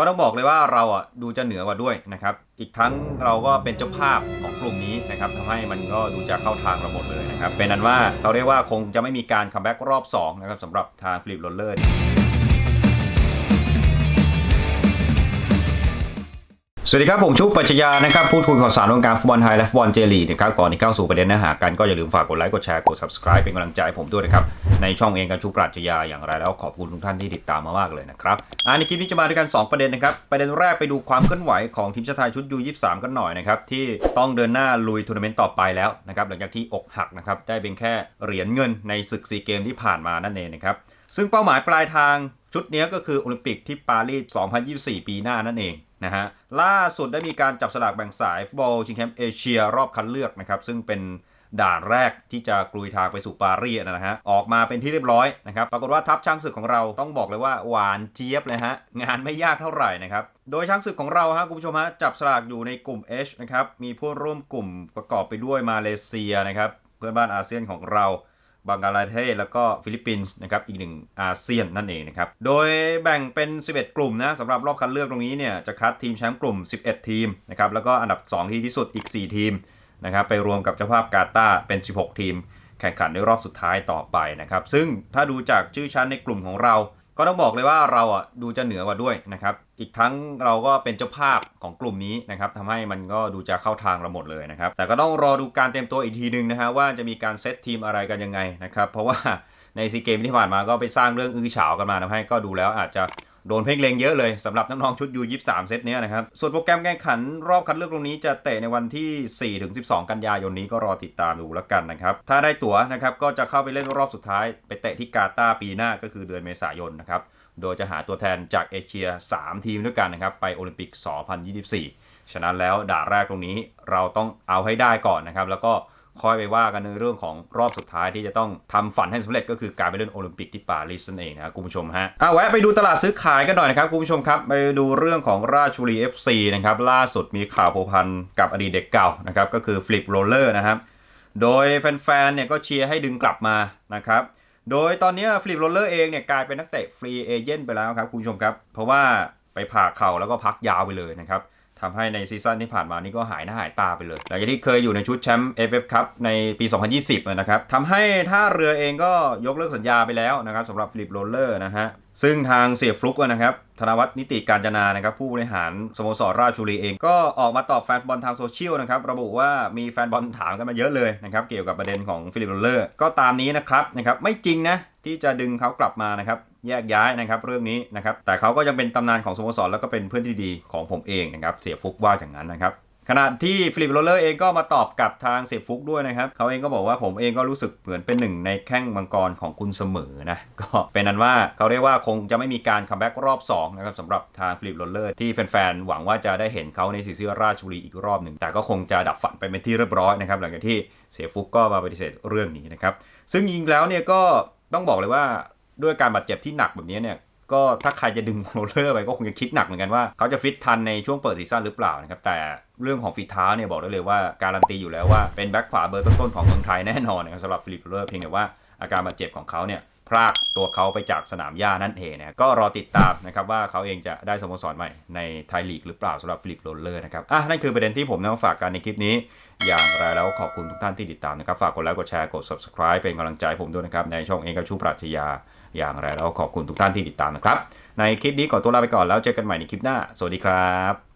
ก็ต้องบอกเลยว่าเราอะดูจะเหนือกว่าด้วยนะครับ อีกทั้งเราก็เป็นเจ้าภาพของกลุ่มนี้นะครับทำให้มันก็ดูจะเข้าทางเราหมดเลยนะครับ เป็นนั้นว่าเราเรียกว่าคงจะไม่มีการคัมแบ็กรอบ2นะครับสำหรับทางฟลิปโรลเลอร์ สวัสดีครับ ผมชุบปัชญานะครับพูดคุยข่าวสารวงการฟุตบอลไทยและฟุตบอลเจลีนะครับก่อนที่เข้าสู่ประเด็นเนื้อหากันก็อย่าลืมฝากกดไลค์กดแชร์กด subscribe เป็นกำลังใจให้ผมด้วยนะครับในช่องเองกันชุบปัชญาอย่างไรแล้วขอบคุณทุกท่านที่ติดตามมามากเลยนะครับอ่าในคลิปนี้จะมาด้วยกัน 2 ประเด็นนะครับประเด็นแรกไปดูความเคลื่อนไหวของทีมชาติไทยชุดยู23กันหน่อยนะครับที่ต้องเดินหน้าลุยทัวร์นาเมนต์ต่อไปแล้วนะครับหลังจากที่อกหักนะครับได้เป็นแค่เหรียญเงินในศึกซีเกมที่ผ่านมานั่นเองนะครับซึ่งเป้าหมายปลายทางชุดนี้ก็คือโอลิมปิกที่ปารีส 2024 ปีหน้านั่นเอง นะฮะล่าสุดได้มีการจับสลากแบ่งสายฟุตบอลชิงแชมป์เอเชียรอบคัดเลือกนะครับซึ่งเป็นด่านแรกที่จะกลุยทางไปสู่ปารีสนะฮะออกมาเป็นที่เรียบร้อยนะครับปรากฏว่าทัพช้างศึกของเราต้องบอกเลยว่าหวานเจี๊ยบเลยฮะงานไม่ยากเท่าไหร่นะครับโดยช้างศึกของเราฮะคุณผู้ชมฮะจับสลากอยู่ในกลุ่ม H นะครับมีผู้ร่วมกลุ่มประกอบไปด้วยมาเลเซียนะครับเพื่อนบ้านอาเซียนของเรา บังกลาเทศแล้วก็ฟิลิปปินส์นะครับอีกหนึ่งอาเซียนนั่นเองนะครับ โดยแบ่งเป็น 11 กลุ่มนะสำหรับรอบคัดเลือกตรงนี้เนี่ยจะคัดทีมแชมป์กลุ่ม 11 ทีมนะครับแล้วก็อันดับ 2 ที่ที่สุดอีก 4 ทีมนะครับไปรวมกับเจ้าภาพกาตาร์เป็น 16 ทีม แข่งขันในรอบสุดท้ายต่อไปนะครับซึ่งถ้าดูจากชื่อชั้นในกลุ่มของเรา ก็ต้องบอกเลยว่าเราอะดูจะเหนือกว่าด้วยนะครับ อีกทั้งเราก็เป็นเจ้าภาพของกลุ่มนี้นะครับทำให้มันก็ดูจะเข้าทางเราหมดเลยนะครับ แต่ก็ต้องรอดูการเตรียมตัวอีกทีหนึ่งนะฮะว่าจะมีการเซตทีมอะไรกันยังไงนะครับ เพราะว่าในซีเกมที่ผ่านมาก็ไปสร้างเรื่องอื้อฉาวกันมาทำให้ก็ดูแล้วอาจจะ โดนเพ่งเลงเยอะเลยสำหรับน้องๆชุดยู23เซตเนี้ยนะครับ ส่วนโปรแกรมแข่งขันรอบคัดเลือกตรงนี้จะเตะในวันที่4-12 กันยายนนี้ก็รอติดตามดูแล้วกันนะครับ ถ้าได้ตั๋วนะครับก็จะเข้าไปเล่นรอบสุดท้าย ไปเตะที่กาตาร์ปีหน้าก็คือเดือนเมษายนนะครับ โดยจะหาตัวแทนจากเอเชีย 3 ทีมด้วยกันนะครับไปโอลิมปิก 2024 ฉะนั้นแล้วด่าแรกตรงนี้เราต้องเอาให้ได้ก่อนนะครับแล้วก็ ค่อยไปว่ากันในเรื่องของรอบสุดท้ายที่จะต้องทำฝันให้สำเร็จก็คือการไปเล่นโอลิมปิกที่ปารีสนั่นเองนะครับคุณผู้ชมฮะเอะแวะไปดูตลาดซื้อขายกันหน่อยนะครับคุณผู้ชมครับไปดูเรื่องของราชบุรี FC นะครับล่าสุดมีข่าวผูกพันกับอดีตเด็กเก่านะครับก็คือฟลิปโรลเลอร์นะครับโดยแฟนๆเนี่ยก็เชียร์ให้ดึงกลับมานะครับโดยตอนนี้ฟลิปโรลเลอร์เองเนี่ยกลายเป็นนักเตะฟรีเอเจนต์ไปแล้วครับคุณผู้ชมครับเพราะว่าไปผ่าเข่าแล้วก็พักยาวไปเลยนะครับ ทำให้ในซีซั่นที่ผ่านมานี่ก็หายหน้าหายตาไปเลย หลังจากที่เคยอยู่ในชุดแชมป์เอฟเอฟคัพในปี 2020 นะครับทำให้ท่าเรือเองก็ยกเลิกสัญญาไปแล้วนะครับสำหรับฟิลิปโรลเลอร์นะฮะซึ่งทางเสียฟลุกนะครับธนวัฒน์นิติการจนานะครับผู้บริหารสโมสรราชบุรีเองก็ออกมาตอบแฟนบอลทางโซเชียลนะครับระบุว่ามีแฟนบอลถามกันมาเยอะเลยนะครับเกี่ยวกับประเด็นของฟิลิปโรเลอร์ก็ตามนี้นะครับนะครับไม่จริงนะที่จะดึงเขากลับมานะครับ แยกย้ายนะครับเรื่องนี้นะครับแต่เขาก็ยังเป็นตำนานของสโมสรแล้วก็เป็นเพื่อนที่ดีของผมเองนะครับเสียฟุกว่าอย่างนั้นนะครับขณะที่ฟิลิปโรเลอร์เองก็มาตอบกลับทางเสียฟุกด้วยนะครับเขาเองก็บอกว่าผมเองก็รู้สึกเหมือนเป็นหนึ่งในแข้งมังกรของคุณเสมอนะก็เป็นนั้นว่าเขาเรียกว่าคงจะไม่มีการคัมแบ็กรอบ2นะครับสำหรับทางฟิลิปโรเลอร์ที่แฟนๆหวังว่าจะได้เห็นเขาในสีเสื้อราชบุรีอีกรอบหนึ่งแต่ก็คงจะดับฝันไปเป็นที่เรียบร้อยนะครับหลังจากที่เสียฟุกก็มาปฏิเสธเรื่องนี้นะครับซึ่งจริงแล้วเนี่ยก็ต้องบอกเลยว่า ด้วยการบาดเจ็บที่หนักแบบนี้เนี่ยก็ถ้าใครจะดึงโรเลอร์ไปก็คงจะคิดหนักเหมือนกันว่าเขาจะฟิตทันในช่วงเปิดซีซั่นหรือเปล่านะครับแต่เรื่องของฝีเท้าเนี่ยบอกได้เลยว่าการันตีอยู่แล้วว่าเป็นแบ็คขวาเบอร์ต้นๆของเมืองไทยแน่นอนนะครับสำหรับฟิลิปโรเลอร์เพียงแต่ว่าอาการบาดเจ็บของเขาเนี่ย พรากตัวเขาไปจากสนามหญ้านั่นเองนะก็รอติดตามนะครับว่าเขาเองจะได้สโมสรใหม่ในไทยลีกหรือเปล่าสำหรับฟิลิปโรลเลอร์นะครับอะนั่นคือประเด็นที่ผมนำมาฝากกันในคลิปนี้ อย่างไรแล้วขอบคุณทุกท่านที่ติดตามนะครับ ฝากกดไลค์กดแชร์กด subscribe เป็นกำลังใจผมด้วยนะครับในช่องเองกับชูปรัชญาอย่างไรแล้วขอบคุณทุกท่านที่ติดตามนะครับในคลิปนี้ขอตัวลาไปก่อนแล้วเจอกันใหม่ในคลิปหน้าสวัสดีครับ